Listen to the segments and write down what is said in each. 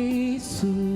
Jesus.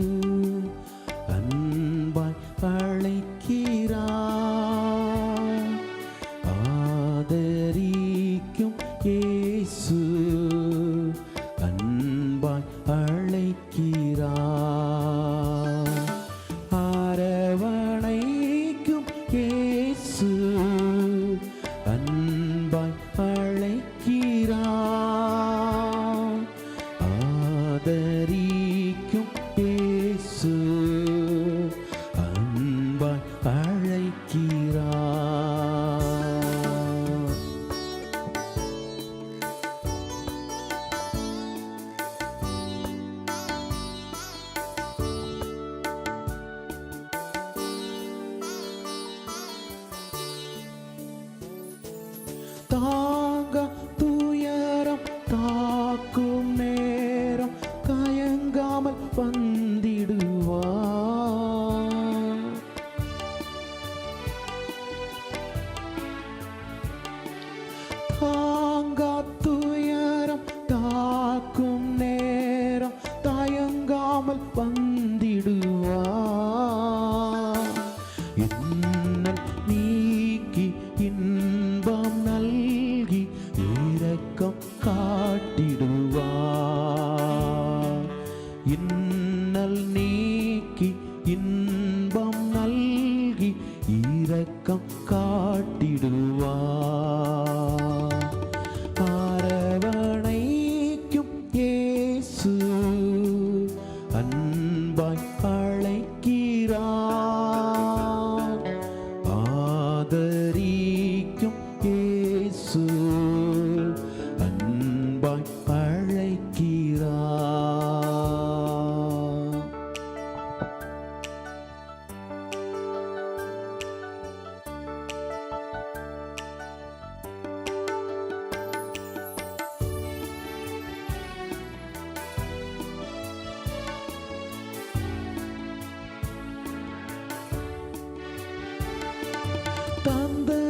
தாங்க துயரம் தாக்கும் நேரம் கயங்காமல் வந்திடுவா Oh இரக்கம் காட்டிடுவார். அரவணைக்கும் இயேசு. bumble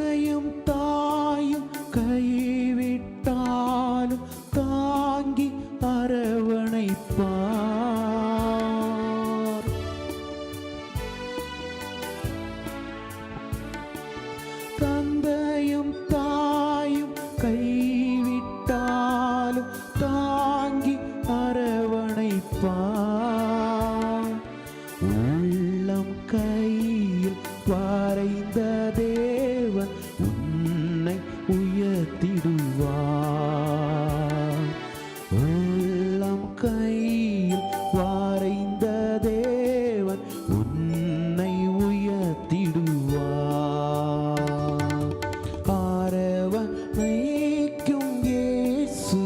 உன்னை உயர்த்திடுவாரவ நைக்கும் ஏசு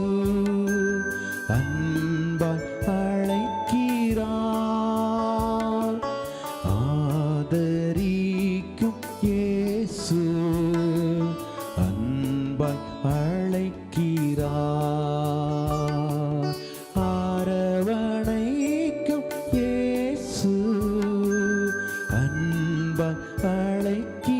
அன் falei que